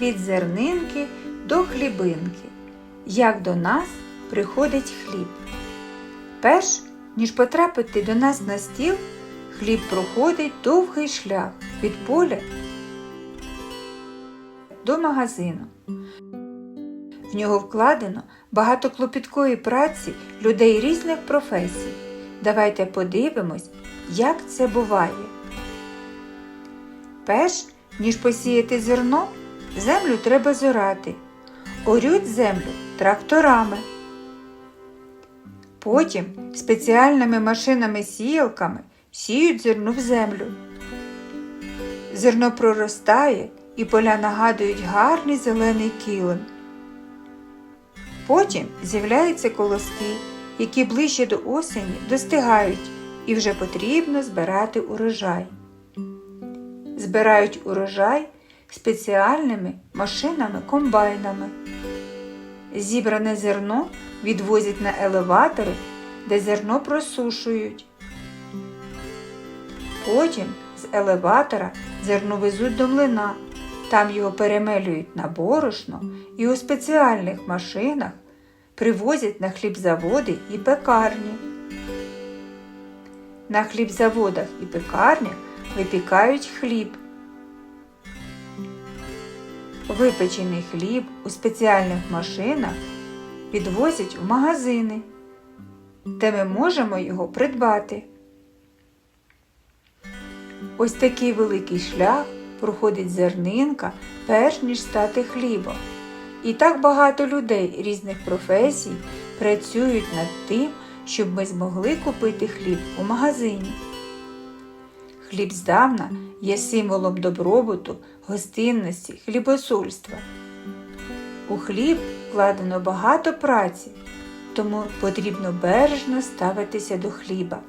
Від зернинки до хлібинки. Як до нас приходить хліб. Перш ніж потрапити до нас на стіл, хліб проходить довгий шлях від поля до магазину. В нього вкладено багато клопіткої праці людей різних професій. Давайте подивимось, як це буває. Перш ніж посіяти зерно, землю треба зорати. Орють землю тракторами. Потім спеціальними машинами-сіялками сіють зерно в землю. Зерно проростає і поля нагадують гарний зелений килим. Потім з'являються колоски, які ближче до осені достигають і вже потрібно збирати урожай. Збирають урожай спеціальними машинами-комбайнами. Зібране зерно відвозять на елеватори, де зерно просушують. Потім з елеватора зерно везуть до млина, там його перемелюють на борошно і у спеціальних машинах привозять на хлібзаводи і пекарні. На хлібзаводах і пекарнях випікають хліб. Випечений хліб у спеціальних машинах відвозять в магазини, де ми можемо його придбати. Ось такий великий шлях проходить зернинка, перш ніж стати хлібом. І так багато людей різних професій працюють над тим, щоб ми змогли купити хліб у магазині. Хліб здавна є символом добробуту, гостинності, хлібосольства. У хліб вкладено багато праці, тому потрібно бережно ставитися до хліба.